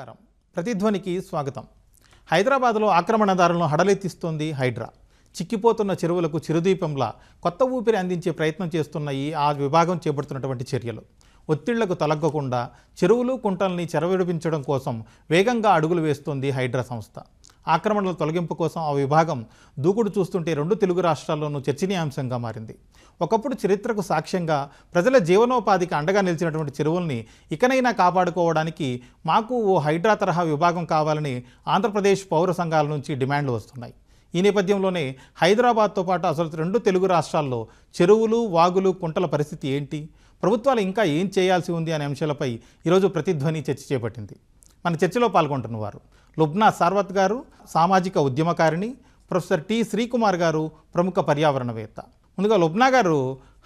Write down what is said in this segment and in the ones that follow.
నమస్కారం. ప్రతిధ్వనికి స్వాగతం. హైదరాబాద్లో ఆక్రమణదారులను హడలెత్తిస్తోంది హైడ్రా. చిక్కిపోతున్న చెరువులకు చిరుదీపంలా కొత్త ఊపిరి అందించే ప్రయత్నం చేస్తున్న ఈ ఆ విభాగం చేపడుతున్నటువంటి చర్యలు. ఒత్తిళ్ళకు తలగ్గకుండా చెరువులు కుంటల్ని చెరవిడిపించడం కోసం వేగంగా అడుగులు వేస్తోంది హైడ్రా సంస్థ. ఆక్రమణల తొలగింపు కోసం ఆ విభాగం దూకుడు చూస్తుంటే రెండు తెలుగు రాష్ట్రాల్లోనూ చర్చనీయాంశంగా మారింది. ఒకప్పుడు చరిత్రకు సాక్ష్యంగా ప్రజల జీవనోపాధికి అండగా నిలిచినటువంటి చెరువుల్ని ఇకనైనా కాపాడుకోవడానికి మాకు ఓ హైడ్రా తరహా విభాగం కావాలని ఆంధ్రప్రదేశ్ పౌర సంఘాల నుంచి డిమాండ్లు వస్తున్నాయి. ఈ నేపథ్యంలోనే హైదరాబాద్తో పాటు అసలు రెండు తెలుగు రాష్ట్రాల్లో చెరువులు వాగులు కుంటల పరిస్థితి ఏంటి? ప్రభుత్వాలు ఇంకా ఏం చేయాల్సి ఉంది అనే అంశాలపై ఈరోజు ప్రతిధ్వని చర్చ చేపట్టింది. మన చర్చలో పాల్గొంటున్నవారు లుబ్నా సార్వత్ గారు సామాజిక ఉద్యమకారిణి ప్రొఫెసర్ టి శ్రీకుమార్ గారు ప్రముఖ పర్యావరణవేత్త. ముందుగా లుబ్నా గారు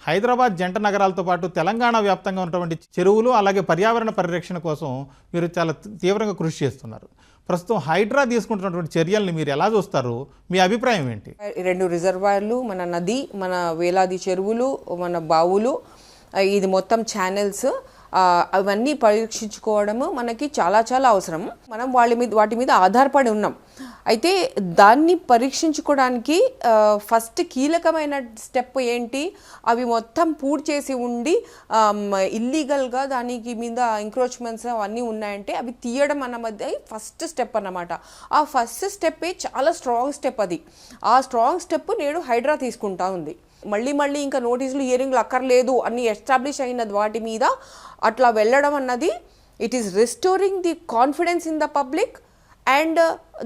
హైదరాబాద్ జంట నగరాలతో పాటు తెలంగాణ వ్యాప్తంగా ఉన్నటువంటి చెరువులు అలాగే పర్యావరణ పరిరక్షణ కోసం మీరు చాలా తీవ్రంగా కృషి చేస్తున్నారు. ప్రస్తుతం హైడ్రా తీసుకుంటున్నటువంటి చర్యల్ని మీరు ఎలా చూస్తారు? మీ అభిప్రాయం ఏంటి? రెండు రిజర్వాయర్లు మన నది మన వేలాది చెరువులు మన బావులు ఇది మొత్తం ఛానల్స్ అవన్నీ పరీక్షించుకోవడము మనకి చాలా చాలా అవసరం. మనం వాళ్ళ మీద వాటి మీద ఆధారపడి ఉన్నాం. అయితే దాన్ని పరీక్షించుకోవడానికి ఫస్ట్ కీలకమైన స్టెప్ ఏంటి? అవి మొత్తం పూర్తి చేసి ఉండి ఇల్లీగల్గా దానికి మీద ఎంక్రోచ్మెంట్స్ అవన్నీ ఉన్నాయంటే అవి తీయడం అన్నది ఫస్ట్ స్టెప్ అన్నమాట. ఆ ఫస్ట్ స్టెప్పే చాలా స్ట్రాంగ్ స్టెప్ అది. ఆ స్ట్రాంగ్ స్టెప్ నేడు హైడ్రా తీసుకుంటా ఉంది. మళ్ళీ మళ్ళీ ఇంకా నోటీసులు ఇయరింగ్లు అక్కర్లేదు అన్ని ఎస్టాబ్లిష్ అయిన వాటి మీద. అట్లా వెళ్ళడం అన్నది it is restoring the confidence in the public and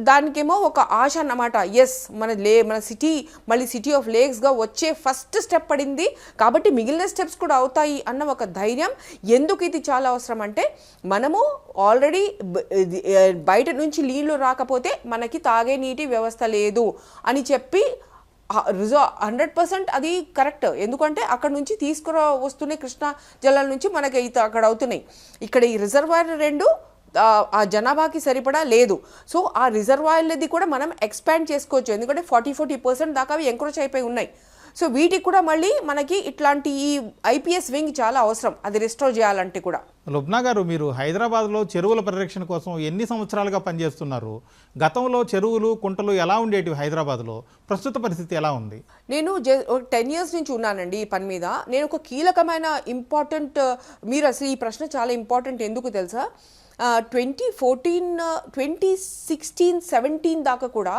దానికేమో ఒక ఆశ అన్నమాట. ఎస్ మన లే మన సిటీ మళ్ళీ సిటీ ఆఫ్ లేక్స్గా వచ్చే ఫస్ట్ స్టెప్ పడింది. కాబట్టి మిగిలిన స్టెప్స్ కూడా అవుతాయి అన్న ఒక ధైర్యం. ఎందుకు ఇది చాలా అవసరం అంటే మనము ఆల్రెడీ బయట నుంచి నీళ్ళు రాకపోతే మనకి తాగే నీటి వ్యవస్థ లేదు అని చెప్పి రిజా హండ్రెడ్ పర్సెంట్ అది కరెక్ట్. ఎందుకంటే అక్కడ నుంచి తీసుకురా వస్తున్నాయి కృష్ణా జలాల నుంచి మనకి ఈత అక్కడ అవుతున్నాయి. ఇక్కడ ఈ రిజర్వాయర్ రెండు ఆ, ఆ జనాభాకి సరిపడా లేదు. సో ఆ రిజర్వాయర్లది కూడా మనం ఎక్స్పాండ్ చేసుకోవచ్చు. ఎందుకంటే ఫార్టీ ఫార్టీ పర్సెంట్ దాకా అవి ఎంక్రోచ్ అయిపోయి ఉన్నాయి. సో వీటికి కూడా మళ్ళీ మనకి ఇట్లాంటి ఈ ఐపీఎస్ వింగ్ చాలా అవసరం. అది రిస్టోర్ చేయాలంటే కూడా. లుబ్నా గారు మీరు హైదరాబాద్లో చెరువుల పరిరక్షణ కోసం ఎన్ని సంవత్సరాలుగా పనిచేస్తున్నారు? గతంలో చెరువులు కుంటలు ఎలా ఉండేటివి హైదరాబాద్లో? ప్రస్తుత పరిస్థితి ఎలా ఉంది? నేను టెన్ ఇయర్స్ నుంచి ఉన్నానండి ఈ పని మీద. నేను ఒక కీలకమైన ఇంపార్టెంట్ మీరు అసలు ఈ ప్రశ్న చాలా ఇంపార్టెంట్ ఎందుకు తెలుసా? Twenty fourteen twenty sixteen seventeen దాకా కూడా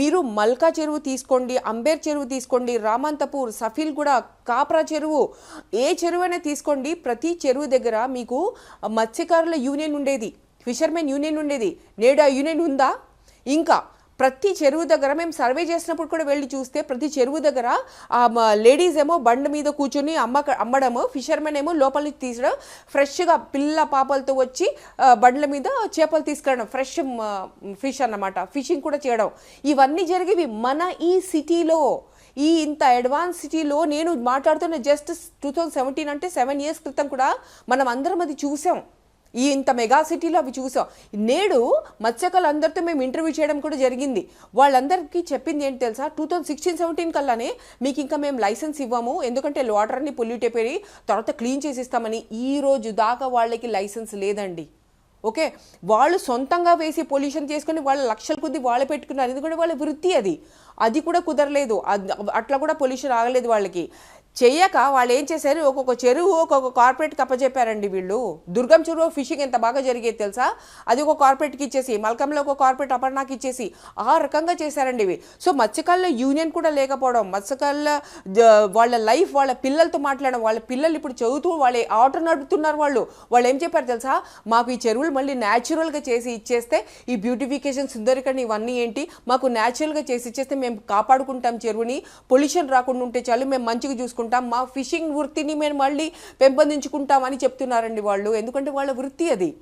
మీరు మల్కా చెరువు తీసుకోండి అంబేర్ చెరువు తీసుకోండి రామంతపూర్ సఫీల్ కూడా కాప్రా చెరువు ఏ చెరువు అయినా తీసుకోండి. ప్రతి చెరువు దగ్గర మీకు మత్స్యకారుల యూనియన్ ఉండేది ఫిషర్మెన్ యూనియన్ ఉండేది. నేడు ఆ యూనియన్ ఉందా? ఇంకా ప్రతి చెరువు దగ్గర మేము సర్వే చేసినప్పుడు కూడా వెళ్ళి చూస్తే ప్రతి చెరువు దగ్గర లేడీస్ ఏమో బండ మీద కూర్చొని అమ్మ అమ్మడము ఫిషర్మెన్ ఏమో లోపల నుంచి తీసడం ఫ్రెష్గా పిల్ల పాపలతో వచ్చి బండ్ల మీద చేపలు తీసుకురావడం ఫ్రెష్ ఫిష్ అన్నమాట. ఫిషింగ్ కూడా చేయడం. ఇవన్నీ జరిగేవి మన ఈ సిటీలో. ఈ ఇంత అడ్వాన్స్ సిటీలో నేను మాట్లాడుతున్న జస్ట్ టూ థౌజండ్ సెవెంటీన్ అంటే సెవెన్ ఇయర్స్ క్రితం కూడా మనం అందరం అది చూసాం. ఈ ఇంత మెగా సిటీలో అవి చూసాం. నేడు మత్స్యకారులందరితో మేము ఇంటర్వ్యూ చేయడం కూడా జరిగింది. వాళ్ళందరికీ చెప్పింది ఏంటి తెలుసా? టూ థౌజండ్ సిక్స్టీన్ సెవెంటీన్ కల్లానే మీకు ఇంకా మేము లైసెన్స్ ఇవ్వము. ఎందుకంటే వాటర్ని పొల్యూట్ అయిపోయి తర్వాత క్లీన్ చేసి ఇస్తామని ఈ రోజు దాకా వాళ్ళకి లైసెన్స్ లేదండి. ఓకే? వాళ్ళు సొంతంగా వేసి పొల్యూషన్ చేసుకొని వాళ్ళ లక్షల కొద్ది వాళ్ళు పెట్టుకున్నారు. ఎందుకంటే వాళ్ళ వృత్తి అది. అది కూడా కుదరలేదు. అది- అట్లా కూడా పొల్యూషన్ ఆగలేదు వాళ్ళకి. చెయ్యక వాళ్ళు ఏం చేశారు? ఒక్కొక్క చెరువు ఒక్కొక్క కార్పొరేట్కి అప్పచెప్పారండి వీళ్ళు. దుర్గం చెరువు ఫిషింగ్ ఎంత బాగా జరిగేది తెలుసా? అది ఒక కార్పొరేట్కి ఇచ్చేసి మల్కంలో ఒక కార్పొరేట్ అపర్ణాకి ఇచ్చేసి ఆ రకంగా చేశారండి ఇవి. సో మత్స్యకారుల యూనియన్ కూడా లేకపోవడం మత్స్యకారుల వాళ్ళ లైఫ్ వాళ్ళ పిల్లలతో మాట్లాడడం వాళ్ళ పిల్లలు ఇప్పుడు చదువుతూ వాళ్ళే ఆటో నడుపుతున్నారు వాళ్ళు. వాళ్ళు ఏం చెప్పారు తెలుసా? మాకు ఈ చెరువులు మళ్ళీ న్యాచురల్గా చేసి ఇచ్చేస్తే ఈ బ్యూటిఫికేషన్ సుందరికని ఇవన్నీ ఏంటి? మాకు న్యాచురల్గా చేసి ఇచ్చేస్తే మేము కాపాడుకుంటాం చెరువుని. పొల్యూషన్ రాకుండా ఉంటే చాలు మేము మంచిగా చూసుకుంటాం. మా ఫిషింగ్ వృత్తిని మేము మళ్ళీ పెంపొందించుకుంటామని చెప్తున్నారండి వాళ్ళు. ఎందుకంటే వాళ్ళ వృత్తి అది.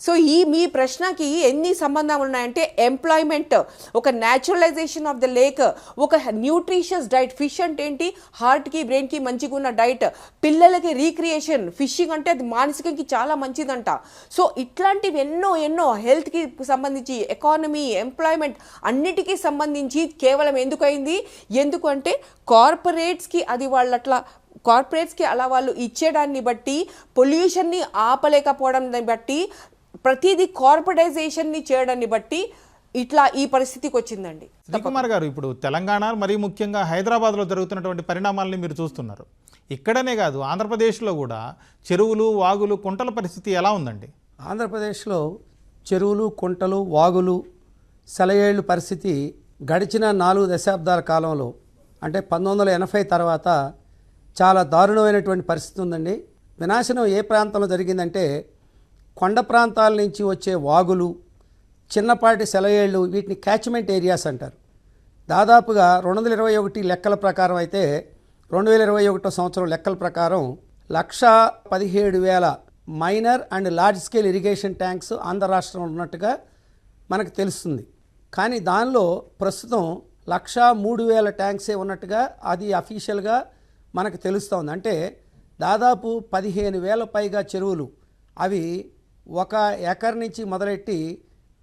సో ఈ మీ ప్రశ్నకి ఎన్ని సంబంధాలు ఉన్నాయంటే ఎంప్లాయ్మెంట్ ఒక న్యాచురలైజేషన్ ఆఫ్ ద లేక్ ఒక న్యూట్రిషియస్ డైట్. ఫిష్ అంటే ఏంటి? హార్ట్కి బ్రెయిన్కి మంచిగా ఉన్న డైట్. పిల్లలకి రీక్రియేషన్. ఫిషింగ్ అంటే అది మానసికంకి చాలా మంచిదంట. సో ఇట్లాంటివి ఎన్నో ఎన్నో హెల్త్కి సంబంధించి ఎకానమీ ఎంప్లాయ్మెంట్ అన్నిటికీ సంబంధించి కేవలం ఎందుకైంది ఎందుకంటే ఎందుకు అంటే కార్పొరేట్స్కి అది వాళ్ళట్లా కార్పొరేట్స్కి అలా వాళ్ళు ఇచ్చేదాన్ని బట్టి పొల్యూషన్ని ఆపలేకపోవడం బట్టి ప్రతిదీ కార్పొరేటైజేషన్ని చేయడాన్ని బట్టి ఇట్లా ఈ పరిస్థితికి వచ్చిందండి. శ్రీకుమార్ గారు ఇప్పుడు తెలంగాణ మరీ ముఖ్యంగా హైదరాబాద్లో జరుగుతున్నటువంటి పరిణామాలని మీరు చూస్తున్నారు. ఇక్కడనే కాదు ఆంధ్రప్రదేశ్లో కూడా చెరువులు వాగులు కుంటల పరిస్థితి ఎలా ఉందండి? ఆంధ్రప్రదేశ్లో చెరువులు కుంటలు వాగులు సెలయేళ్ళు పరిస్థితి గడిచిన నాలుగు దశాబ్దాల కాలంలో అంటే పంతొమ్మిది వందల ఎనభై తర్వాత చాలా దారుణమైనటువంటి పరిస్థితి ఉందండి. వినాశనం ఏ ప్రాంతంలో జరిగిందంటే కొండ ప్రాంతాల నుంచి వచ్చే వాగులు చిన్నపాటి సెలయేళ్ళు వీటిని క్యాచ్మెంట్ ఏరియాస్ అంటారు. దాదాపుగా రెండు వందల ఇరవై ఒకటి లెక్కల ప్రకారం అయితే రెండు వేల ఇరవై ఒకటో సంవత్సరం లెక్కల ప్రకారం లక్ష పదిహేడు వేల minor and large scale irrigation tanks Andhra రాష్ట్రంలో ఉన్నట్టుగా మనకు తెలుస్తుంది. కానీ దానిలో ప్రస్తుతం లక్ష మూడు వేల ట్యాంక్సే ఉన్నట్టుగా అది అఫీషియల్గా మనకు తెలుస్తోంది. అంటే దాదాపు పదిహేను వేల పైగా చెరువులు అవి ఒక ఎకర్ నుంచి మొదలెట్టి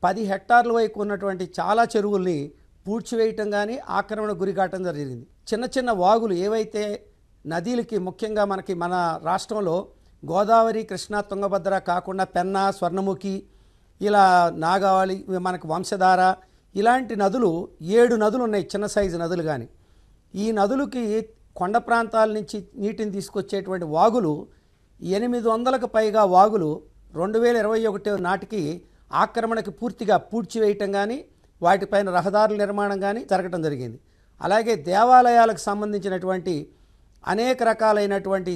పది హెక్టార్ల వైపు ఉన్నటువంటి చాలా చెరువుల్ని పూడ్చివేయటం కానీ ఆక్రమణ గురికాటం జరిగింది. చిన్న చిన్న వాగులు ఏవైతే నదీలకి ముఖ్యంగా మనకి మన రాష్ట్రంలో గోదావరి కృష్ణా తుంగభద్ర కాకుండా పెన్నా స్వర్ణముఖి ఇలా నాగావళి మనకు వంశధార ఇలాంటి నదులు ఏడు నదులు ఉన్నాయి చిన్న సైజు నదులు కానీ ఈ నదులకి కొండ ప్రాంతాల నుంచి నీటిని తీసుకొచ్చేటువంటి వాగులు ఎనిమిది వందలకు పైగా వాగులు రెండు వేల ఇరవై ఒకటి నాటికి ఆక్రమణకి పూర్తిగా పూడ్చివేయటం కానీ వాటిపైన రహదారుల నిర్మాణం కానీ జరగటం జరిగింది. అలాగే దేవాలయాలకు సంబంధించినటువంటి అనేక రకాలైనటువంటి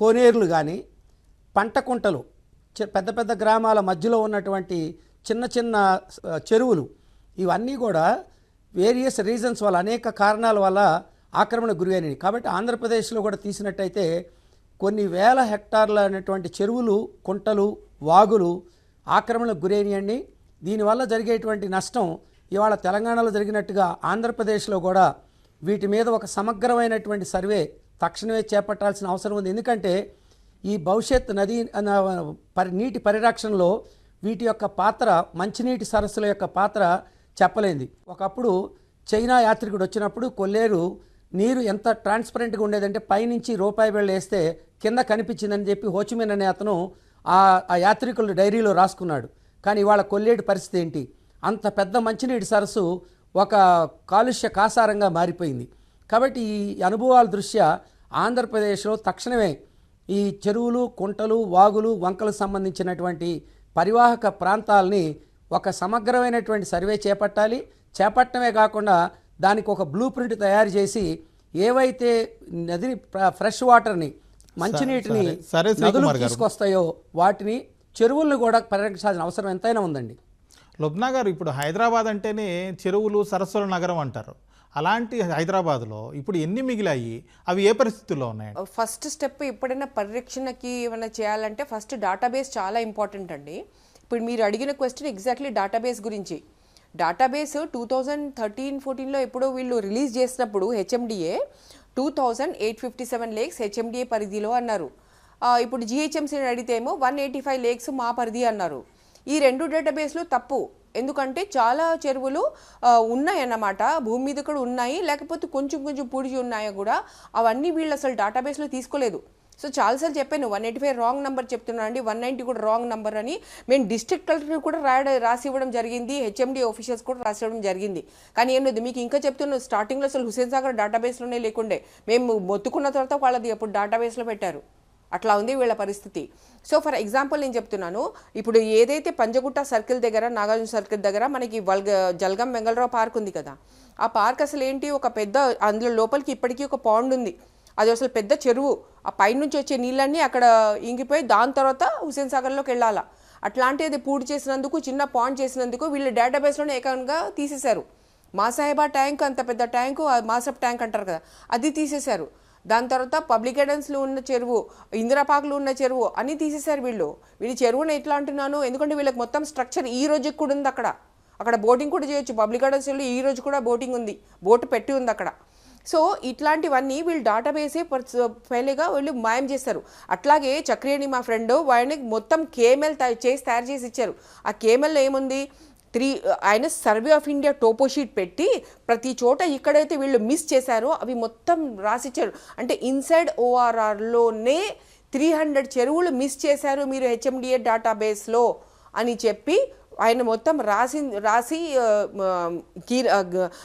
కోనేరులు కానీ పంట కుంటలు పెద్ద పెద్ద గ్రామాల మధ్యలో ఉన్నటువంటి చిన్న చిన్న చెరువులు ఇవన్నీ కూడా వేరియస్ రీజన్స్ వల్ల అనేక కారణాల వల్ల ఆక్రమణ గురి కాబట్టి ఆంధ్రప్రదేశ్లో కూడా తీసినట్టయితే కొన్ని వేల హెక్టార్ల అనేటువంటి చెరువులు కుంటలు వాగులు ఆక్రమణకు గురైనయండి. దీనివల్ల జరిగేటువంటి నష్టం ఇవాళ తెలంగాణలో జరిగినట్టుగా ఆంధ్రప్రదేశ్లో కూడా వీటి మీద ఒక సమగ్రమైనటువంటి సర్వే తక్షణమే చేపట్టాల్సిన అవసరం ఉంది. ఎందుకంటే ఈ భవిష్యత్ నది పరి నీటి పరిరక్షణలో వీటి యొక్క పాత్ర మంచినీటి సరస్సుల యొక్క పాత్ర చెప్పలేంది. ఒకప్పుడు చైనా యాత్రికుడు వచ్చినప్పుడు కొల్లేరు నీరు ఎంత ట్రాన్స్పరెంట్గా ఉండేదంటే పైనుంచి రూపాయి వేళ్ళు వేస్తే కింద కనిపించిందని చెప్పి హోచిమిన్ అనే అతను ఆ ఆ యాత్రికుల డైరీలో రాసుకున్నాడు. కానీ ఇవాళ కొల్లేటి పరిస్థితి ఏంటి? అంత పెద్ద మంచినీటి సరస్సు ఒక కాలుష్య కాసారంగా మారిపోయింది. కాబట్టి ఈ అనుభవాల దృష్ట్యా ఆంధ్రప్రదేశ్లో తక్షణమే ఈ చెరువులు కుంటలు వాగులు వంకలకు సంబంధించినటువంటి పరివాహక ప్రాంతాలని ఒక సమగ్రమైనటువంటి సర్వే చేపట్టాలి. చేపట్టడమే కాకుండా దానికి ఒక బ్లూ ప్రింట్ తయారు చేసి ఏవైతే నదిని ఫ్రెష్ వాటర్ని మంచినీటిని నదులు. తీసుకొస్తాయో వాటిని చెరువులను కూడా పరిరక్షించాల్సిన అవసరం ఎంతైనా ఉందండి. లుబ్నా గారు ఇప్పుడు హైదరాబాద్ అంటేనే చెరువులు సరస్సుల నగరం అంటారు. అలాంటి హైదరాబాద్లో ఇప్పుడు ఎన్ని మిగిలాయి? అవి ఏ పరిస్థితుల్లో ఉన్నాయండి ఫస్ట్ స్టెప్ ఎప్పుడైనా పరిరక్షణకి ఏమైనా చేయాలంటే ఫస్ట్ డేటాబేస్ చాలా ఇంపార్టెంట్ అండి. ఇప్పుడు మీరు అడిగిన క్వశ్చన్ ఎగ్జాక్ట్లీ డేటాబేస్ గురించి. డేటాబేస్ టూ థౌజండ్ థర్టీన్ ఫోర్టీన్లో ఎప్పుడో వీళ్ళు రిలీజ్ చేసినప్పుడు HMDA two thousand eight fifty seven lakes HMDA పరిధిలో అన్నారు. ఇప్పుడు జిహెచ్ఎంసీని అడిగితే ఏమో వన్ ఎయిటీ ఫైవ్ లేక్స్ మా పరిధి అన్నారు. ఈ రెండు డేటాబేస్లు తప్పు. ఎందుకంటే చాలా చెరువులు ఉన్నాయన్నమాట. భూమి మీద కూడా ఉన్నాయి. లేకపోతే కొంచెం కొంచెం పూడిచి ఉన్నాయో కూడా. అవన్నీ వీళ్ళు అసలు డేటాబేస్లో తీసుకోలేదు. సో చాలాసార్లు చెప్పాను one eighty five wrong number చెప్తున్నాను అండి వన్ నైంటీ కూడా రాంగ్ నెంబర్ అని. మేము డిస్ట్రిక్ట్ కలెక్టర్ కూడా రాయడం రాసి ఇవ్వడం జరిగింది హెచ్ఎండి ఆఫీషియల్స్ కూడా రాసి ఇవ్వడం జరిగింది. కానీ ఏం లేదు మీకు ఇంకా చెప్తున్నాను స్టార్టింగ్లో అసలు హుసేన్ సాగర్ డేటాబేస్లోనే లేకుండే. మేము మొత్తుకున్న తర్వాత వాళ్ళది అప్పుడు డేటాబేస్లో పెట్టారు. అట్లా ఉంది వీళ్ళ పరిస్థితి. సో ఫర్ ఎగ్జాంపుల్ నేను చెప్తున్నాను ఇప్పుడు ఏదైతే పంజగుట్ట సర్కిల్ దగ్గర నాగార్జున సర్కిల్ దగ్గర మనకి వల్గ జల్గం వెంగళరావు పార్క్ ఉంది కదా. ఆ పార్క్ అసలు ఏంటి ఒక పెద్ద అందులో లోపలికి ఇప్పటికీ ఒక పాండ్ ఉంది. అది అసలు పెద్ద చెరువు. ఆ పైనుంచి వచ్చే నీళ్ళన్నీ అక్కడ ఇంగిపోయి దాని తర్వాత హుసేన్ సాగర్లోకి వెళ్ళాలా. అట్లాంటిది పూడి చేసినందుకు చిన్న పాండ్ చేసినందుకు వీళ్ళు డేటాబేస్లోనే ఏకంగా తీసేశారు. మాసాహేబా ట్యాంక్ అంత పెద్ద ట్యాంకు ఆ మాసబ్ ట్యాంక్ అంటారు కదా అది తీసేశారు. దాని తర్వాత పబ్లిక్ గైడెన్స్లో ఉన్న చెరువు ఇందిరాపాక్లో ఉన్న చెరువు అన్ని తీసేశారు వీళ్ళు. వీళ్ళు చెరువుని ఎట్లా అంటున్నాను? ఎందుకంటే వీళ్ళకి మొత్తం స్ట్రక్చర్ ఈ రోజుకి కూడా ఉంది అక్కడ. అక్కడ బోటింగ్ కూడా చేయొచ్చు. పబ్లిక్ గైడెన్స్లో ఈ రోజు కూడా బోటింగ్ ఉంది. బోటు పెట్టి ఉంది అక్కడ. సో ఇట్లాంటివన్నీ వీళ్ళు డేటాబేసే ఫైల్గా వీళ్ళు మాయం చేస్తారు. అట్లాగే చక్రియని మా ఫ్రెండ్ వాడిని మొత్తం కేమెల్ చేసి తయారు చేసి ఇచ్చారు. ఆ కేఎంఎల్లో ఏముంది? త్రీ ఆయన survey of India topo sheet పెట్టి ప్రతి చోట ఇక్కడైతే వీళ్ళు మిస్ చేశారో అవి మొత్తం రాసిచ్చారు. అంటే ఇన్సైడ్ ఓఆర్ఆర్లోనే త్రీ హండ్రెడ్ చెరువులు మిస్ చేశారు మీరు హెచ్ఎండిఏ డేటాబేస్లో అని చెప్పి ఆయన మొత్తం రాసి రాసి ఆ, కీ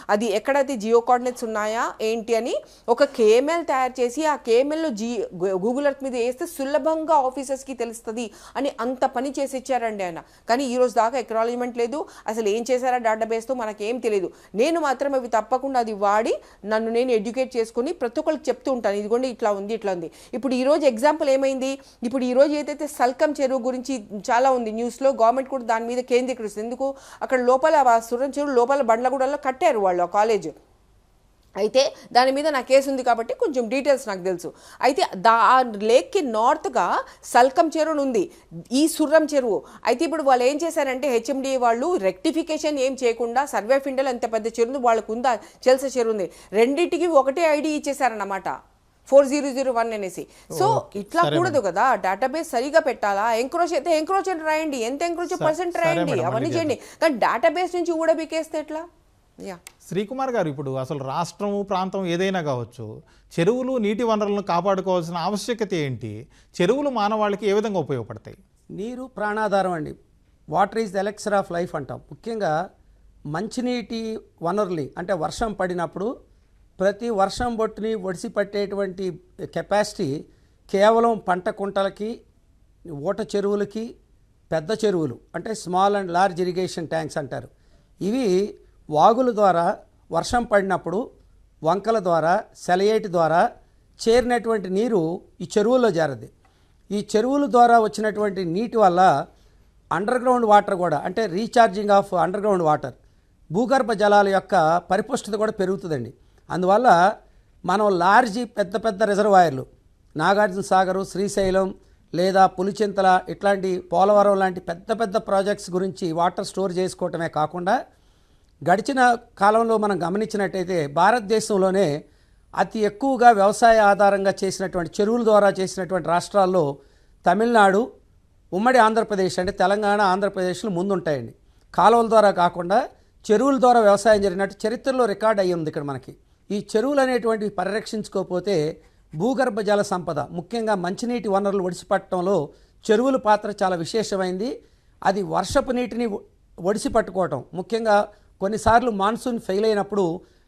అది ఎక్కడైతే జియో కోఆర్డినేట్స్ ఉన్నాయా ఏంటి అని ఒక కేఎంఎల్ తయారు చేసి ఆ కేఎంఎల్లో జీ గూగుల్ ఎర్త్ మీద వేస్తే సులభంగా ఆఫీసర్స్కి తెలుస్తుంది అని అంత పని చేసి ఇచ్చారండి ఆయన. కానీ ఈరోజు దాకా ఎక్నాలజ్మెంట్ లేదు. అసలు ఏం చేశారా డేటాబేస్తో మనకేం తెలియదు నేను మాత్రం అవి తప్పకుండా అది వాడి నన్ను నేను ఎడ్యుకేట్ చేసుకుని ప్రతి ఒక్కరికి చెప్తూ ఉంటాను. ఇదిగోండి ఇట్లా ఉంది ఇట్లా ఉంది. ఇప్పుడు ఈరోజు ఎగ్జాంపుల్ ఏమైంది? ఇప్పుడు ఈరోజు ఏదైతే సల్కం చెరువు గురించి చాలా ఉంది న్యూస్లో గవర్నమెంట్ కూడా దాని మీద కేంద్రీకరిస్తుంది ఎందుకు? అక్కడ లోపల సురంచూరు చెరువు లోపల బండ్లగూడలో కట్టారు వాళ్ళు ఆ కాలేజ్. అయితే దాని మీద నా కేసు ఉంది కాబట్టి కొంచెం డీటెయిల్స్ నాకు తెలుసు. అయితే దా ఆ లేక్కి నార్త్గా సల్కం చెరువు ఉంది. ఈ సుర్రం చెరువు. అయితే ఇప్పుడు వాళ్ళు ఏం చేశారంటే హెచ్ఎండి వాళ్ళు రెక్టిఫికేషన్ ఏం చేయకుండా సర్వే ఫిండల్ ఎంత పెద్ద చెరువు వాళ్ళకు ఉందా? చెల్స చెరువు ఉంది. రెండింటికి ఒకటే ఐడి ఇచ్చేసారన్నమాట ఫోర్ జీరో జీరో వన్ అనేసి. సో ఇట్లా కూడదు కదా డేటాబేస్ సరిగా పెట్టాలా? ఎంక్రోచ్ అయితే ఎంక్రోచ్ అని రాయండి. ఎంత ఎంక్రోచ్ పర్సెంట్ రాయండి? అవన్నీ చేయండి. కానీ డేటాబేస్ నుంచి కూడా బీకేస్తే ఎట్లా? యా. శ్రీకుమార్ గారు ఇప్పుడు అసలు రాష్ట్రము ప్రాంతం ఏదైనా కావచ్చు చెరువులు నీటి వనరులను కాపాడుకోవాల్సిన ఆవశ్యకత ఏంటి? చెరువులు మానవాళికి ఏ విధంగా ఉపయోగపడతాయి? నీరు ప్రాణాధారం అండి. Water is the elixir of life అంటాం. ముఖ్యంగా మంచినీటి వనరులు అంటే వర్షం పడినప్పుడు ప్రతి వర్షం బొట్టుని ఒడిసి పట్టేటువంటి కెపాసిటీ కేవలం పంట కుంటలకి ఊట చెరువులకి పెద్ద చెరువులు అంటే small and large irrigation tanks అంటారు. ఇవి వాగుల ద్వారా వర్షం పడినప్పుడు వంకల ద్వారా సెలయేటి ద్వారా చేరినటువంటి నీరు ఈ చెరువుల్లో చేరది ఈ చెరువుల ద్వారా వచ్చినటువంటి నీటి వల్ల అండర్ గ్రౌండ్ వాటర్ కూడా అంటే recharging of underground water భూగర్భ జలాల యొక్క పరిపుష్టత కూడా పెరుగుతుందండి. అందువల్ల మనం లార్జీ పెద్ద పెద్ద రిజర్వాయర్లు నాగార్జున సాగరు శ్రీశైలం లేదా పులిచింతల ఇట్లాంటి పోలవరం లాంటి పెద్ద పెద్ద ప్రాజెక్ట్స్ గురించి వాటర్ స్టోర్ చేసుకోవటమే కాకుండా గడిచిన కాలంలో మనం గమనించినట్టయితే భారతదేశంలోనే అతి ఎక్కువగా వ్యవసాయ ఆధారంగా చేసినటువంటి చెరువుల ద్వారా చేసినటువంటి రాష్ట్రాల్లో తమిళనాడు ఉమ్మడి ఆంధ్రప్రదేశ్ అంటే తెలంగాణ ఆంధ్రప్రదేశ్లు ముందుంటాయండి. కాలువల ద్వారా కాకుండా చెరువుల ద్వారా వ్యవసాయం జరిగినట్టు చరిత్రలో రికార్డ్ అయ్యి ఉంది ఇక్కడ మనకి. ఈ చెరువులు అనేటువంటివి పరిరక్షించుకోకపోతే భూగర్భ జల సంపద ముఖ్యంగా మంచినీటి వనరులు ఒడిసిపట్టడంలో చెరువుల పాత్ర చాలా విశేషమైంది. అది వర్షపు నీటిని ఒడిసి పట్టుకోవటం ముఖ్యంగా కొన్నిసార్లు మాన్సూన్ ఫెయిల్ అయినప్పుడు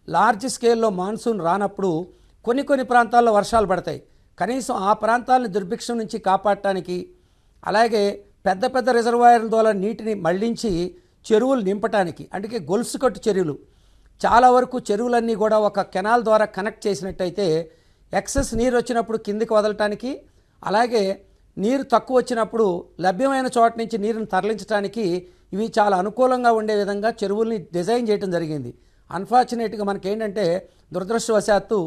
లార్జ్ స్కేల్లో మాన్సూన్ రానప్పుడు కొన్ని కొన్ని ప్రాంతాల్లో వర్షాలు పడతాయి. కనీసం ఆ ప్రాంతాలను దుర్భిక్షం నుంచి కాపాడటానికి అలాగే పెద్ద పెద్ద రిజర్వాయర్ల ద్వారా నీటిని మళ్ళించి చెరువులు నింపటానికి అందుకే గొలుసు కట్టు చెరువులు. చాలా వరకు చెరువులన్నీ కూడా ఒక కెనాల్ ద్వారా కనెక్ట్ చేసినట్టయితే ఎక్సెస్ నీరు వచ్చినప్పుడు కిందికి వదలటానికి అలాగే నీరు తక్కువ వచ్చినప్పుడు లభ్యమైన చోట నుంచి నీరుని తరలించడానికి ఇవి చాలా అనుకూలంగా ఉండే విధంగా చెరువుల్ని డిజైన్ చేయడం జరిగింది. అన్ఫార్చునేట్గా మనకేంటంటే దురదృష్టవశాత్తు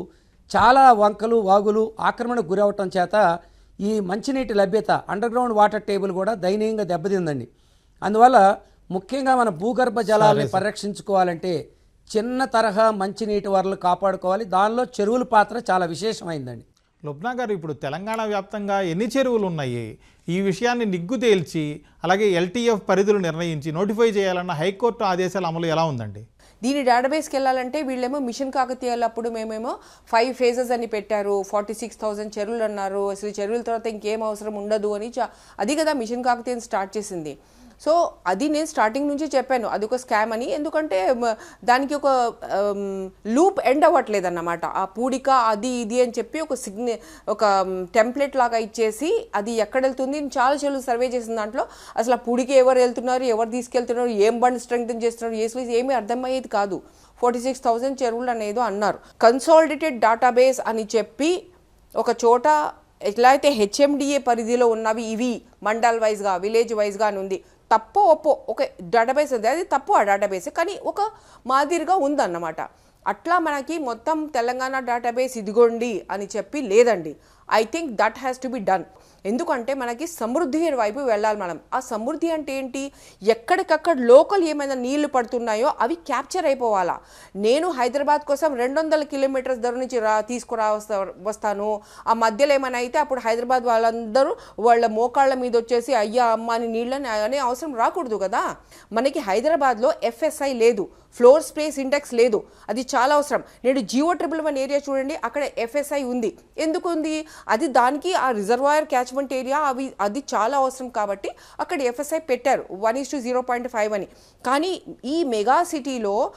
చాలా వంకలు వాగులు ఆక్రమణకు గురవటం చేత ఈ మంచినీటి లభ్యత అండర్ గ్రౌండ్ వాటర్ టేబుల్ కూడా దయనీయంగా దెబ్బతిందండి. అందువల్ల ముఖ్యంగా మన భూగర్భ జలాల్ని పరిరక్షించుకోవాలంటే చిన్న తరహా మంచినీటి వరలు కాపాడుకోవాలి. దానిలో చెరువుల పాత్ర చాలా విశేషమైందండి. లుబ్నా గారు ఇప్పుడు తెలంగాణ వ్యాప్తంగా ఎన్ని చెరువులు ఉన్నాయి ఈ విషయాన్ని నిగ్గు తేల్చి అలాగే ఎల్టీఎఫ్ పరిధులు నిర్ణయించి నోటిఫై చేయాలన్న హైకోర్టు ఆదేశాల అమలు ఎలా ఉందండి? దీని డేటాబేస్కి వెళ్ళాలంటే వీళ్ళేమో మిషన్ కాకతీయాలు అప్పుడు మేమేమో ఫైవ్ ఫేజెస్ అని పెట్టారు. ఫార్టీ సిక్స్ థౌసండ్ చెరువులు అన్నారు. అసలు చెరువుల తర్వాత ఇంకేం అవసరం ఉండదు అని చా- అది కదా మిషన్ కాకతీయని స్టార్ట్ చేసింది. సో అది నేను స్టార్టింగ్ నుంచి చెప్పాను. అది ఒక స్కామ్ అని. ఎందుకంటే దానికి ఒక లూప్ ఎండ్ అవ్వట్లేదు అన్నమాట ఆ పూడిక అది ఇది అని చెప్పి ఒక సిగ్ని ఒక టెంప్లెట్ లాగా ఇచ్చేసి అది ఎక్కడ వెళ్తుంది చాలా చెల్లు సర్వే చేసిన దాంట్లో అసలు ఆ పూడికి ఎవరు వెళ్తున్నారు ఎవరు తీసుకెళ్తున్నారు ఏం బండ్ స్ట్రెంగ్తన్ చేస్తున్నారు ఏ స్లీజ్ ఏమీ అర్థమయ్యేది కాదు. ఫార్టీ సిక్స్ థౌసండ్ చెరువులు అనేదో అన్నారు. కన్సాలిడేటెడ్ డేటాబేస్ అని చెప్పి ఒక చోట ఎట్లా అయితే హెచ్ఎండిఏ పరిధిలో ఉన్నవి ఇవి మండల్ వైజ్గా విలేజ్ వైజ్గా అని ఉంది. తప్పో ఒప్పో ఒక డేటాబేస్ ఉంది. అది తప్పు ఆ డేటాబేస్ కానీ ఒక మాదిరిగా ఉందన్నమాట. అట్లా మనకి మొత్తం తెలంగాణ డేటాబేస్ ఇదిగోండి అని చెప్పి లేదండి. I think that has to be done ఎందుకంటే మనకి సమృద్ధి వైపు వెళ్ళాలి మనం. ఆ సమృద్ధి అంటే ఏంటి? ఎక్కడికక్కడ లోకల్ ఏమైనా నీళ్ళు పడుతున్నాయో అవి క్యాప్చర్ అయిపోవాలా. నేను హైదరాబాద్ కోసం రెండు వందల కిలోమీటర్స్ ధర నుంచి రా తీసుకురా వస్తాను. ఆ మధ్యలో ఏమైనా అయితే అప్పుడు హైదరాబాద్ వాళ్ళందరూ వాళ్ళ మోకాళ్ళ మీద వచ్చేసి అయ్యా అమ్మ అని నీళ్ళని అనే అవసరం రాకూడదు కదా. మనకి హైదరాబాద్లో ఎఫ్ఎస్ఐ లేదు. ఫ్లోర్ స్పేస్ ఇండెక్స్ లేదు. అది చాలా అవసరం. నేను జియో ట్రిపుల్ వన్ ఏరియా చూడండి అక్కడ ఎఫ్ఎస్ఐ ఉంది. ఎందుకు ఉంది? అది దానికి ఆ రిజర్వాయర్ క్యాచ్మెంట్ ఏరియా అవి అది చాలా అవసరం కాబట్టి అక్కడ ఎఫ్ఎస్ఐ పెట్టారు. One is to zero point five అని. కానీ ఈ మెగా సిటీలో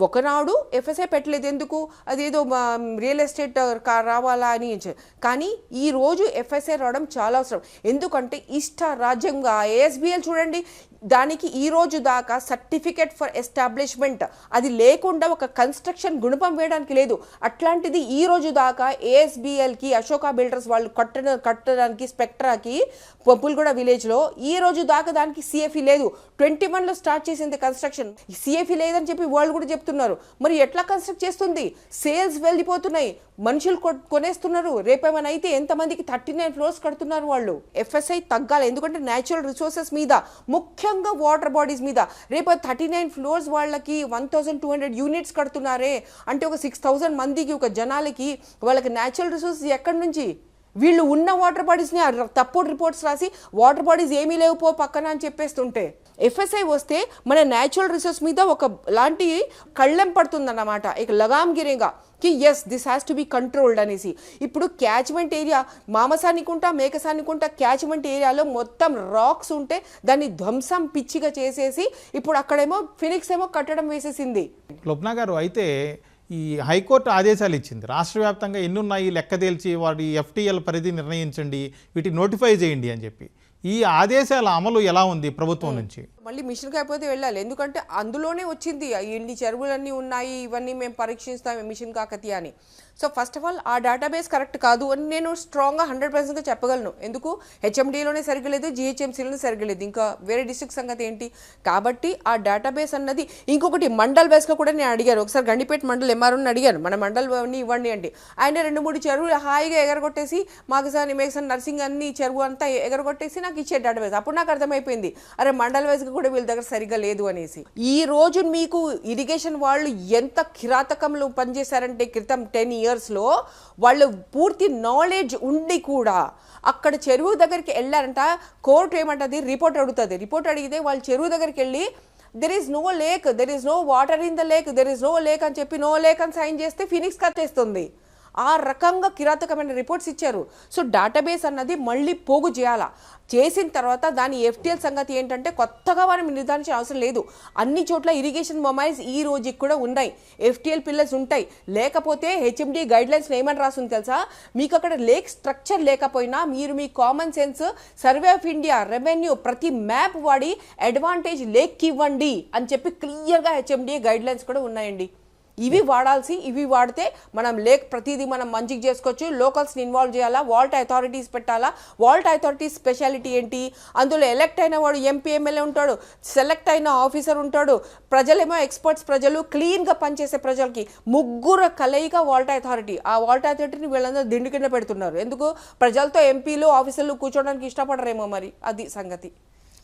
ఒకనాడు ఎఫ్ఎస్ఐ పెట్టలేదు ఎందుకు? అదేదో రియల్ ఎస్టేట్ రావాలా అని కానీ ఈ రోజు ఎఫ్ఎస్ఐ రావడం చాలా అవసరం. ఎందుకంటే ఇష్ట రాజ్యంగా ఏఎస్బిఎల్ చూడండి దానికి ఈ రోజు దాకా సర్టిఫికెట్ ఫర్ ఎస్టాబ్లిష్మెంట్ అది లేకుండా ఒక కన్స్ట్రక్షన్ గుణపం వేయడానికి లేదు. అట్లాంటిది ఈ రోజు దాకా ఏఎస్బిఎల్కి అశోక బిల్డర్స్ వాళ్ళు కట్టడ కట్టడానికి స్పెక్ట్రాకి పుల్గూడ విలేజ్లో ఈ రోజు దాకా దానికి సిఎఫ్ఈ లేదు. ట్వంటీ వన్లో స్టార్ట్ చేసింది కన్స్ట్రక్షన్. సిఎఫ్ఈ లేదని చెప్పి వాళ్ళు కూడా చెప్తున్నారు. మరి ఎట్లా కన్స్ట్రక్ట్ చేస్తుంది? సేల్స్ వెళ్ళిపోతున్నాయి. మనుషులు కొ- కొనేస్తున్నారు. రేపేమైనా అయితే ఎంతమందికి థర్టీ నైన్ ఫ్లోర్స్ కడుతున్నారు వాళ్ళు. ఎఫ్ఎస్ఐ తగ్గాలి. ఎందుకంటే న్యాచురల్ రిసోర్సెస్ మీద ముఖ్యంగా వాటర్ బాడీస్ మీద. రేపు థర్టీ నైన్ ఫ్లోర్స్ వాళ్ళకి one thousand two hundred units కడుతున్నారే. అంటే ఒక సిక్స్ థౌజండ్ మందికి ఒక జనాలకి వాళ్ళకి న్యాచురల్ రిసోర్సెస్ ఎక్కడి నుంచి? వీళ్ళు ఉన్న వాటర్ బాడీస్ని ఆ తప్పుడు రిపోర్ట్స్ రాసి వాటర్ బాడీస్ ఏమీ లేవు పో పక్కన అని చెప్పేస్తుంటే. ఎఫ్ఎస్ఐ వస్తే మన న్యాచురల్ రిసోర్స్ మీద ఒక లాంటి కళ్ళెం పడుతుందన్నమాట. ఇక లగామ్ గిరేగా. కి yes this has to be controlled అనేసి. ఇప్పుడు catchment area Mamasanikunta Mekasanikunta catchment ఏరియాలో మొత్తం రాక్స్ ఉంటే దాన్ని ధ్వంసం పిచ్చిగా చేసేసి ఇప్పుడు అక్కడేమో ఫినిక్స్ ఏమో కట్టడం వేసేసింది. లొబ్నా గారు అయితే ఈ హైకోర్టు ఆదేశాలు ఇచ్చింది. రాష్ట్ర వ్యాప్తంగా ఎన్ని ఉన్నాయి లెక్క తేల్చి వాటి ఎఫ్టీఎల్ పరిధి నిర్ణయించండి వీటిని నోటిఫై చేయండి అని చెప్పి. ఈ ఆదేశాల అమలు ఎలా ఉంది ప్రభుత్వం నుంచి? మళ్ళీ మిషన్కి అయిపోతే వెళ్ళాలి. ఎందుకంటే అందులోనే వచ్చింది. ఇన్ని చెరువులన్నీ ఉన్నాయి ఇవన్నీ మేము పరీక్షిస్తాం మిషన్ కాకతీయ అని. సో ఫస్ట్ ఆఫ్ ఆల్ ఆ డేటాబేస్ కరెక్ట్ కాదు అని నేను స్ట్రాంగ్గా హండ్రెడ్ పర్సెంట్గా చెప్పగలను. ఎందుకు? హెచ్ఎండిలోనే సరిగలేదు జిహెచ్ఎంసీలోనే సరిగలేదు ఇంకా వేరే డిస్ట్రిక్ట్ సంగతి ఏంటి? కాబట్టి ఆ డేటాబేస్ అన్నది ఇంకొకటి మండల్ బేస్గా కూడా నేను అడిగాను. ఒకసారి గండిపేట మండల్ ఎంఆర్ఓని అడిగాను. మన మండల్ ఇవ్వండి అండి ఆయన రెండు మూడు చెరువులు హాయిగా ఎగరగొట్టేసి సార్ మేఘసాని నర్సింగ్ అన్ని చెరువు అంతా ఎగరగొట్టేసి నాకు ఇచ్చే డేటాబేస్ అప్పుడు నాకు అర్థమైపోయింది. అరే మండల్ వైజ్గా కూడా వీళ్ళ దగ్గర సరిగ్గా లేదు అనేసి. ఈ రోజు మీకు ఇరిగేషన్ వాళ్ళు ఎంత కిరాతకంలో పనిచేశారంటే క్రితం టెన్ ఇయర్స్లో వాళ్ళు పూర్తి నాలెడ్జ్ ఉండి కూడా అక్కడ చెరువు దగ్గరికి వెళ్ళారంట. కోర్టు ఏమంటుంది? రిపోర్ట్ అడుగుతుంది. రిపోర్ట్ అడిగితే వాళ్ళు చెరువు దగ్గరికి వెళ్ళి there is no lake there is no water in the lake there is no lake అని చెప్పి నో లేక్ అని సైన్ చేస్తే ఫినిక్స్ కట్టేస్తుంది ఆ రకంగా కిరాతకమైన రిపోర్ట్స్ ఇచ్చారు. సో డేటాబేస్ అన్నది మళ్ళీ పోగు చేయాలా. చేసిన తర్వాత దాని ఎఫ్టీఎల్ సంగతి ఏంటంటే కొత్తగా మనం నిర్ధారించే అవసరం లేదు. అన్ని చోట్ల ఇరిగేషన్ మొబైల్స్ ఈ రోజుకి కూడా ఉన్నాయి. ఎఫ్టీఎల్ పిల్లర్స్ ఉంటాయి. లేకపోతే హెచ్ఎండి గైడ్ లైన్స్ ఏమని రాస్తుంది తెలుసా? మీకు అక్కడ లేక్ స్ట్రక్చర్ లేకపోయినా మీరు మీ common sense survey of India revenue ప్రతి మ్యాప్ వాడి అడ్వాంటేజ్ లేక్ ఇవ్వండి అని చెప్పి క్లియర్గా హెచ్ఎండి గైడ్ లైన్స్ కూడా ఉన్నాయండి. ఇవి వాడాల్సి ఇవి వాడితే మనం లేక్ ప్రతిదీ మనం మంచిగా చేసుకోవచ్చు. లోకల్స్ని ఇన్వాల్వ్ చేయాలా? వాల్ట్ అథారిటీస్ పెట్టాలా? వాల్ట్ అథారిటీస్ స్పెషాలిటీ ఏంటి? అందులో ఎలెక్ట్ అయిన వాడు ఎంపీ ఎమ్మెల్యే ఉంటాడు. సెలెక్ట్ అయిన ఆఫీసర్ ఉంటాడు. ప్రజలేమో ఎక్స్పర్ట్స్ ప్రజలు క్లీన్గా పనిచేసే ప్రజలకి ముగ్గురు కలయిక వాల్ట్ అథారిటీ ఆ వాల్ట్ అథారిటీని వీళ్ళందరూ దిండు కింద పెడుతున్నారు. ఎందుకు? ప్రజలతో ఎంపీలు ఆఫీసర్లు కూర్చోవడానికి ఇష్టపడరేమో మరి. అది సంగతి.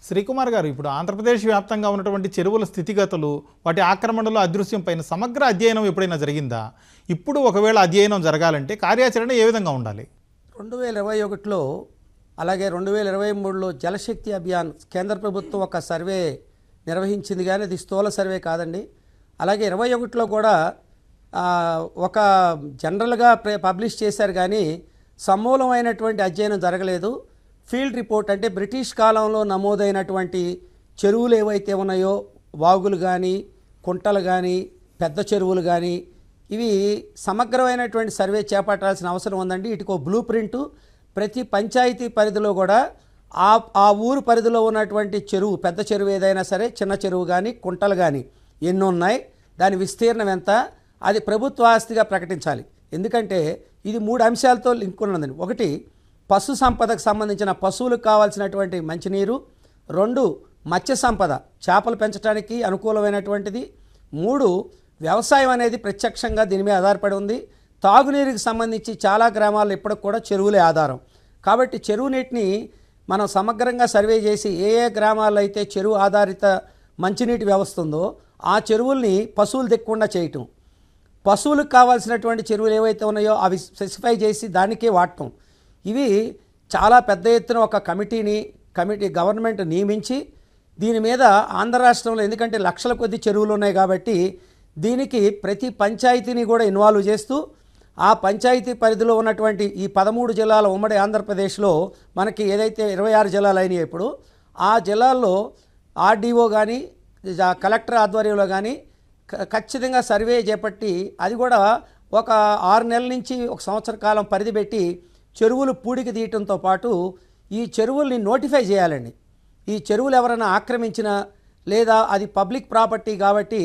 శ్రీకుమార్ గారు ఇప్పుడు ఆంధ్రప్రదేశ్ వ్యాప్తంగా ఉన్నటువంటి చెరువుల స్థితిగతులు వాటి ఆక్రమణలో అదృశ్యం పైన సమగ్ర అధ్యయనం ఎప్పుడైనా జరిగిందా? ఇప్పుడు ఒకవేళ అధ్యయనం జరగాలంటే కార్యాచరణ ఏ విధంగా ఉండాలి? రెండు వేల ఇరవై ఒకటిలో అలాగే రెండు వేల ఇరవై మూడులో జలశక్తి అభియాన్ కేంద్ర ప్రభుత్వం ఒక సర్వే నిర్వహించింది కానీ అది స్థూల సర్వే కాదండి. అలాగే ఇరవై ఒకటిలో కూడా ఒక జనరల్గా ప్రే పబ్లిష్ చేశారు కానీ సమూలమైనటువంటి అధ్యయనం జరగలేదు. ఫీల్డ్ రిపోర్ట్ అంటే బ్రిటిష్ కాలంలో నమోదైనటువంటి చెరువులు ఏవైతే ఉన్నాయో వాగులు కానీ కుంటలు కానీ పెద్ద చెరువులు కానీ ఇవి సమగ్రమైనటువంటి సర్వే చేపట్టాల్సిన అవసరం ఉందండి. ఇటుకో బ్లూ ప్రింటు ప్రతి పంచాయతీ పరిధిలో కూడా ఆ ఆ ఊరు పరిధిలో ఉన్నటువంటి చెరువు పెద్ద చెరువు ఏదైనా సరే చిన్న చెరువు కానీ కుంటలు కానీ ఎన్ని ఉన్నాయి దాని విస్తీర్ణం ఎంత అది ప్రభుత్వ ఆస్తిగా ప్రకటించాలి. ఎందుకంటే ఇది మూడు అంశాలతో లింక్ ఉన్నదండి. ఒకటి పశు సంపదకు సంబంధించిన పశువులకు కావాల్సినటువంటి మంచినీరు. రెండు మత్స్య సంపద చేపలు పెంచడానికి అనుకూలమైనటువంటిది. మూడు వ్యవసాయం అనేది ప్రత్యక్షంగా దీని మీద ఆధారపడి ఉంది. తాగునీరుకి సంబంధించి చాలా గ్రామాల్లో ఇప్పటికి కూడా చెరువులే ఆధారం. కాబట్టి చెరువు నీటిని మనం సమగ్రంగా సర్వే చేసి ఏ ఏ గ్రామాల్లో అయితే చెరువు ఆధారిత మంచినీటి వ్యవస్థ ఉందో ఆ చెరువుల్ని పశువులు దిక్కకుండా చేయటం. పశువులకు కావాల్సినటువంటి చెరువులు ఏవైతే ఉన్నాయో అవి స్పెసిఫై చేసి దానికే వాడటం. ఇవి చాలా పెద్ద ఎత్తున ఒక కమిటీని కమిటీ గవర్నమెంట్ నియమించి దీని మీద ఆంధ్ర రాష్ట్రంలో ఎందుకంటే లక్షల కొద్ది చెరువులు ఉన్నాయి కాబట్టి దీనికి ప్రతి పంచాయతీని కూడా ఇన్వాల్వ్ చేస్తూ ఆ పంచాయతీ పరిధిలో ఉన్నటువంటి ఈ పదమూడు జిల్లాల ఉమ్మడి ఆంధ్రప్రదేశ్లో మనకి ఏదైతే ఇరవై ఆరు జిల్లాలు అయినాయి ఇప్పుడు ఆ జిల్లాల్లో ఆర్డీఓ కానీ కలెక్టర్ ఆధ్వర్యంలో కానీ ఖచ్చితంగా సర్వే చేపట్టి అది కూడా ఒక ఆరు నెలల నుంచి ఒక సంవత్సర కాలం పరిధి పెట్టి చెరువులు పూడికి తీయటంతో పాటు ఈ చెరువుల్ని నోటిఫై చేయాలండి. ఈ చెరువులు ఎవరైనా ఆక్రమించినా లేదా అది పబ్లిక్ ప్రాపర్టీ కాబట్టి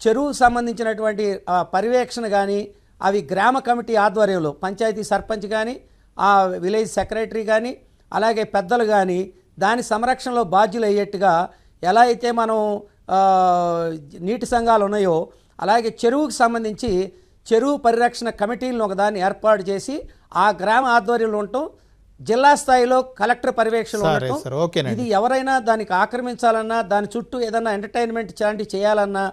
చెరువుకు సంబంధించినటువంటి పర్యవేక్షణ కానీ అవి గ్రామ కమిటీ ఆధ్వర్యంలో పంచాయతీ సర్పంచ్ కానీ ఆ విలేజ్ సెక్రటరీ కానీ అలాగే పెద్దలు కానీ దాని సంరక్షణలో బాధ్యులు అయ్యేట్టుగా ఎలా అయితే మనం నీటి సంఘాలు ఉన్నాయో అలాగే చెరువుకు సంబంధించి చెరువు పరిరక్షణ కమిటీలను ఒకదాన్ని ఏర్పాటు చేసి ఆ గ్రామ ఆధ్వర్యంలో ఉండటం జిల్లా స్థాయిలో కలెక్టర్ పర్యవేక్షణ ఉండటం. ఇది ఎవరైనా దానికి ఆక్రమించాలన్నా దాని చుట్టూ ఏదైనా ఎంటర్టైన్మెంట్ ఇలాంటివి చేయాలన్నా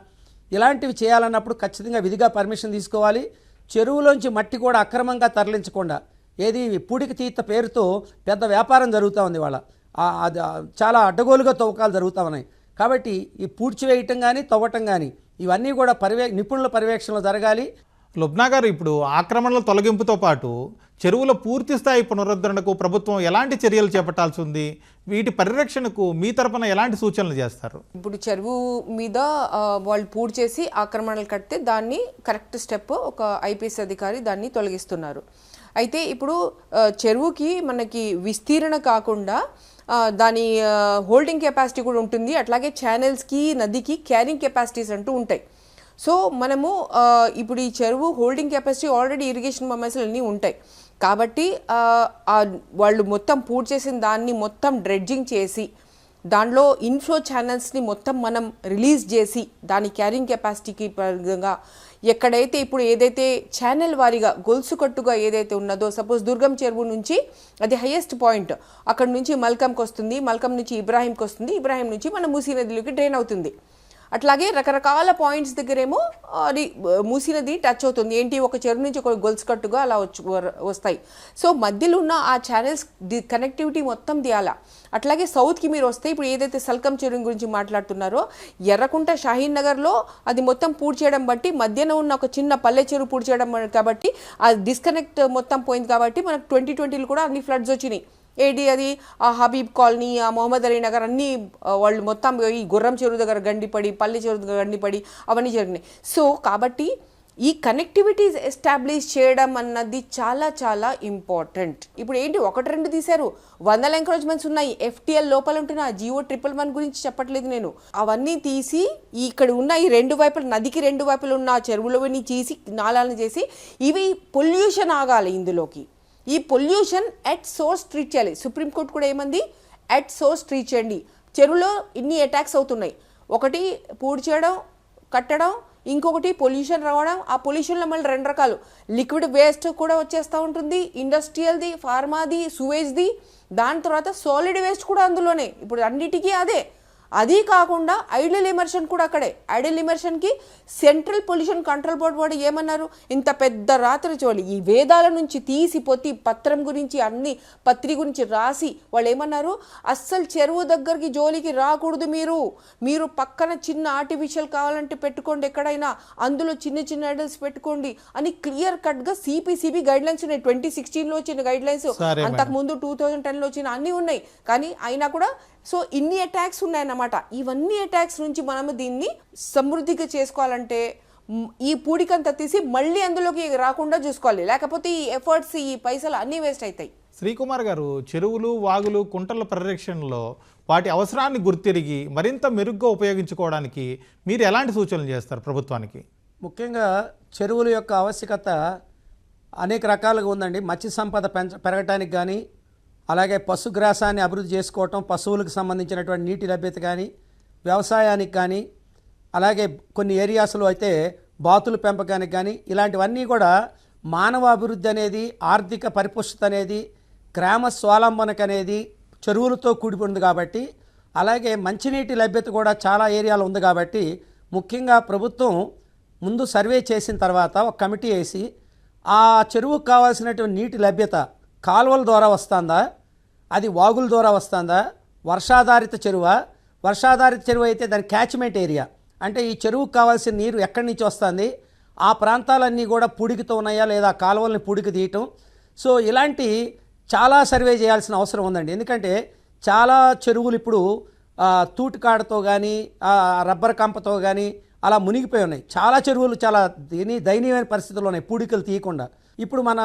ఇలాంటివి చేయాలన్నప్పుడు ఖచ్చితంగా విధిగా పర్మిషన్ తీసుకోవాలి. చెరువులోంచి మట్టి కూడా అక్రమంగా తరలించకుండా ఏది పూడికి తీత పేరుతో పెద్ద వ్యాపారం జరుగుతూ ఉంది వాళ్ళ చాలా అడ్డగోలుగా తవ్వకాలు జరుగుతూ ఉన్నాయి. కాబట్టి ఈ పూడ్చివేయటం కానీ తవ్వటం కానీ ఇవన్నీ కూడా పర్యవే నిపుణుల పర్యవేక్షణలో జరగాలి. లుబ్నా గారు ఇప్పుడు ఆక్రమణల తొలగింపుతో పాటు చెరువుల పూర్తి స్థాయి పునరుద్ధరణకు ప్రభుత్వం ఎలాంటి చర్యలు చేపట్టాల్సి ఉంది? వీటి పరిరక్షణకు మీ తరపున ఎలాంటి సూచనలు చేస్తారు? ఇప్పుడు చెరువు మీద వాళ్ళు పూర్తి చేసి ఆక్రమణలు కడితే దాన్ని కరెక్ట్ స్టెప్ ఒక ఐపీఎస్ అధికారి దాన్ని తొలగిస్తున్నారు. అయితే ఇప్పుడు చెరువుకి మనకి విస్తీరణ కాకుండా దాని హోల్డింగ్ కెపాసిటీ కూడా ఉంటుంది. అట్లాగే ఛానల్స్కి నదికి క్యారింగ్ కెపాసిటీస్ అంటూ ఉంటాయి. సో మనము ఇప్పుడు ఈ చెరువు హోల్డింగ్ కెపాసిటీ ఆల్రెడీ ఇరిగేషన్ సమస్యలు అన్నీ ఉంటాయి. కాబట్టి వాళ్ళు మొత్తం పూర్తి చేసిన దాన్ని మొత్తం డ్రెడ్జింగ్ చేసి దానిలో ఇన్ఫ్లో ఛానల్స్ని మొత్తం మనం రిలీజ్ చేసి దాని క్యారింగ్ కెపాసిటీకి విధంగా ఎక్కడైతే ఇప్పుడు ఏదైతే ఛానల్ వారీగా గొలుసుకట్టుగా ఏదైతే ఉన్నదో సపోజ్ దుర్గం చెరువు నుంచి అది హయ్యెస్ట్ పాయింట్ అక్కడ నుంచి మల్కంకి వస్తుంది మల్కం నుంచి ఇబ్రాహీంకి వస్తుంది ఇబ్రాహీం నుంచి మన మూసీ నదిలోకి డ్రైన్ అవుతుంది. అట్లాగే రకరకాల పాయింట్స్ దగ్గరేమో అది మూసినది టచ్ అవుతుంది. ఏంటి? ఒక చెరువు నుంచి ఒక గొలుసు కట్టుగా అలా వచ్చి వస్తాయి. సో మధ్యలో ఉన్న ఆ ఛానల్స్ ది కనెక్టివిటీ మొత్తం తీయాలా అట్లాగే సౌత్కి మీరు వస్తే ఇప్పుడు ఏదైతే సల్కం చెరువు గురించి మాట్లాడుతున్నారో ఎర్రకుంట షాహీన్ నగర్లో అది మొత్తం పూర్తి చేయడం బట్టి మధ్యన ఉన్న ఒక చిన్న పల్లె చెరువు పూర్తి చేయడం కాబట్టి ఆ డిస్కనెక్ట్ మొత్తం పోయింది కాబట్టి మనకు ట్వంటీ ట్వంటీలో కూడా అన్ని ఫ్లడ్స్ వచ్చినాయి. ఏది అది ఆ హబీబ్ కాలనీ ఆ మొహమ్మద్ అలీ నగర్ అన్నీ వాళ్ళు మొత్తం ఈ గుర్రం చెరువు దగ్గర గండిపడి పల్లి చెరువు దగ్గర గండిపడి అవన్నీ జరిగినాయి. సో కాబట్టి ఈ కనెక్టివిటీస్ ఎస్టాబ్లిష్ చేయడం అన్నది చాలా చాలా ఇంపార్టెంట్ ఇప్పుడు ఏంటి ఒకటి రెండు తీశారు. వందల ఎంకరేజ్మెంట్స్ ఉన్నాయి. ఎఫ్టిఎల్ లోపల ఉంటున్న జియో ట్రిపుల్ వన్ గురించి చెప్పట్లేదు నేను. అవన్నీ తీసి ఇక్కడ ఉన్న ఈ రెండు వైపులు నదికి రెండు వైపులు ఉన్న ఆ చెరువులని తీసి నాళాలను చేసి ఇవి పొల్యూషన్ ఆగాలి ఇందులోకి. ఈ పొల్యూషన్ ఎట్ సోర్స్ ట్రీట్ చేయాలి. సుప్రీంకోర్టు కూడా ఏమంది? ఎట్ సోర్స్ ట్రీట్ చేయండి. చెరువులో ఇన్ని అటాక్స్ అవుతున్నాయి. ఒకటి పూడి చేయడం కట్టడం ఇంకొకటి పొల్యూషన్ రావడం. ఆ పొల్యూషన్లో మళ్ళీ రెండు రకాలు. లిక్విడ్ వేస్ట్ కూడా వచ్చేస్తూ ఉంటుంది. ఇండస్ట్రియల్ది ఫార్మాది సువేజ్ది దాని తర్వాత సాలిడ్ వేస్ట్ కూడా అందులోనే. ఇప్పుడు అన్నిటికీ అదే. అది కాకుండా ఐడియల్ ఇమర్షన్ కూడా అక్కడే. ఐడియల్ ఇమర్షన్కి సెంట్రల్ పొల్యూషన్ కంట్రోల్ బోర్డ్ వాడు ఏమన్నారు? ఇంత పెద్ద రాత్రి చూడాలి ఈ వేదాల నుంచి తీసి పొత్తి పత్రం గురించి అన్ని పత్రి గురించి రాసి వాళ్ళు ఏమన్నారు అస్సలు చెరువు దగ్గరికి జోలికి రాకూడదు మీరు. మీరు పక్కన చిన్న ఆర్టిఫిషియల్ కావాలంటే పెట్టుకోండి ఎక్కడైనా. అందులో చిన్న చిన్న ఐడల్స్ పెట్టుకోండి అని క్లియర్ కట్గా సిపిసిబి గైడ్ లైన్స్ ఉన్నాయి. ట్వంటీ సిక్స్టీన్లో వచ్చిన గైడ్ లైన్స్ సరే మేడం. అంతకు ముందు టూ థౌజండ్ టెన్లో వచ్చిన అన్నీ ఉన్నాయి. కానీ అయినా కూడా సో ఇన్ని అటాక్స్ ఉన్నాయన్నమాట. ఇవన్నీ అటాక్స్ నుంచి మనము దీన్ని సమృద్ధిగా చేసుకోవాలంటే ఈ పూడికంతా తీసి మళ్ళీ అందులోకి రాకుండా చూసుకోవాలి. లేకపోతే ఈ ఎఫర్ట్స్ ఈ పైసలు అన్నీ వేస్ట్ అవుతాయి శ్రీకుమార్ గారు చెరువులు వాగులు కుంటల పరిరక్షణలో వాటి అవసరాన్ని గుర్తిరిగి మరింత మెరుగ్గా ఉపయోగించుకోవడానికి మీరు ఎలాంటి సూచనలు చేస్తారు ప్రభుత్వానికి? ముఖ్యంగా చెరువుల యొక్క ఆవశ్యకత అనేక రకాలుగా ఉందండి. మత్స్య సంపద పెంచ పెరగటానికి కానీ అలాగే పశుగ్రాసాన్ని అభివృద్ధి చేసుకోవటం పశువులకు సంబంధించినటువంటి నీటి లభ్యత కానీ వ్యవసాయానికి కానీ అలాగే కొన్ని ఏరియాస్లో అయితే బాతుల పెంపకానికి కానీ ఇలాంటివన్నీ కూడా మానవ అభివృద్ధి అనేది ఆర్థిక పరిపుష్టత అనేది గ్రామ స్వాలంబనకు అనేది చెరువులతో కూడిపోయింది కాబట్టి అలాగే మంచినీటి లభ్యత కూడా చాలా ఏరియాలో ఉంది కాబట్టి ముఖ్యంగా ప్రభుత్వం ముందు సర్వే చేసిన తర్వాత ఒక కమిటీ వేసి ఆ చెరువుకు కావాల్సినటువంటి నీటి లభ్యత కాలువల ద్వారా వస్తుందా? అది వాగుల ద్వారా వస్తుందా? వర్షాధారిత చెరువా? వర్షాధారిత చెరువు అయితే దాని క్యాచ్మెంట్ ఏరియా అంటే ఈ చెరువుకు కావాల్సిన నీరు ఎక్కడి నుంచి వస్తుంది? ఆ ప్రాంతాలన్నీ కూడా పూడికతో ఉన్నాయా? లేదా కాలువల్ని పూడికి తీయటం? సో ఇలాంటి చాలా సర్వే చేయాల్సిన అవసరం ఉందండి. ఎందుకంటే చాలా చెరువులు ఇప్పుడు తూటికాడతో కానీ రబ్బర్ కంపతో కానీ అలా మునిగిపోయి ఉన్నాయి. చాలా చెరువులు చాలా దీని దయనీయమైన పరిస్థితుల్లో ఉన్నాయి. పూడికలు తీయకుండా. ఇప్పుడు మన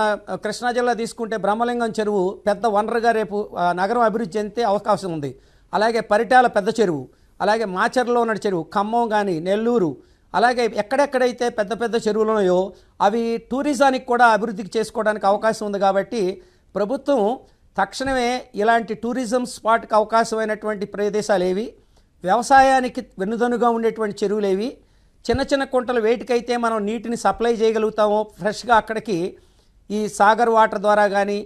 కృష్ణా జిల్లా తీసుకుంటే బ్రహ్మలింగం చెరువు పెద్ద వనరుగా రేపు నగరం అభివృద్ధి చెందితే అవకాశం ఉంది. అలాగే పరిటాల పెద్ద చెరువు అలాగే మాచర్లో ఉన్న చెరువు ఖమ్మం కానీ నెల్లూరు అలాగే ఎక్కడెక్కడైతే పెద్ద పెద్ద చెరువులు ఉన్నాయో అవి టూరిజానికి కూడా అభివృద్ధికి చేసుకోవడానికి అవకాశం ఉంది కాబట్టి ప్రభుత్వం తక్షణమే ఇలాంటి టూరిజం స్పాట్కి అవకాశమైనటువంటి ప్రదేశాలు ఏవి వ్యవసాయానికి వెన్నుదనుగా ఉండేటువంటి చెరువులు ఏవి చిన్న చిన్న కుంటలు వేటికైతే మనం నీటిని సప్లై చేయగలుగుతామో ఫ్రెష్గా అక్కడికి ఈ సాగర్ వాటర్ ద్వారా కానీ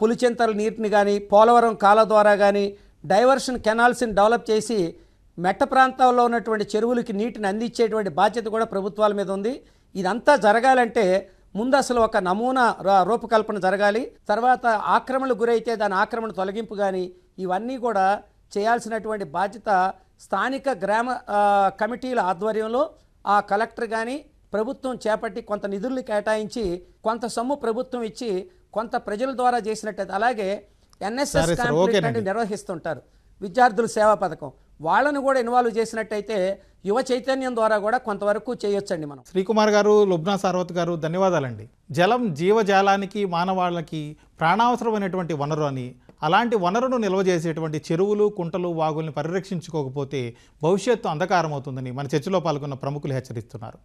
పులిచెంతల నీటిని కానీ పోలవరం కాల ద్వారా కానీ డైవర్షన్ కెనాల్స్ని డెవలప్ చేసి మెట్ట ప్రాంతాల్లో ఉన్నటువంటి చెరువులకి నీటిని అందించేటువంటి బాధ్యత కూడా ప్రభుత్వాల మీద ఉంది. ఇదంతా జరగాలంటే ముందు అసలు ఒక నమూనా రూపకల్పన జరగాలి. తర్వాత ఆక్రమణకు గురైతే దాని ఆక్రమణ తొలగింపు కానీ ఇవన్నీ కూడా చేయాల్సినటువంటి బాధ్యత స్థానిక గ్రామ కమిటీల ఆధ్వర్యంలో ఆ కలెక్టర్ కానీ ప్రభుత్వం చేపట్టి కొంత నిధుల్ని కేటాయించి కొంత సొమ్ము ప్రభుత్వం ఇచ్చి కొంత ప్రజల ద్వారా చేసినట్టయితే అలాగే ఎన్ఎస్ఎస్ క్యాంపులు. ఇట్లాంటివి నిర్వహిస్తుంటారు. విద్యార్థుల సేవా పథకం. వాళ్ళను కూడా ఇన్వాల్వ్ చేసినట్టయితే యువ చైతన్యం ద్వారా కూడా కొంతవరకు చేయొచ్చండి మనం. శ్రీకుమార్ గారు లుబ్నా సార్వత్ గారు ధన్యవాదాలండి. జలం జీవజాలానికి మానవాళికి ప్రాణావసరమైనటువంటి వనరు అని అలాంటి వనరును నిల్వ చేసేటువంటి చెరువులు కుంటలు వాగుల్ని పరిరక్షించుకోకపోతే భవిష్యత్తు అంధకారం అవుతుందని మన చర్చలో పాల్గొన్న ప్రముఖులు హెచ్చరిస్తున్నారు.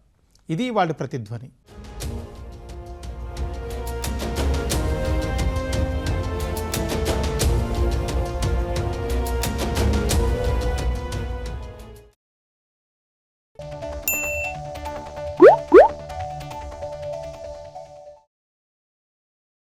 ఇది వాళ్ళ ప్రతిధ్వని.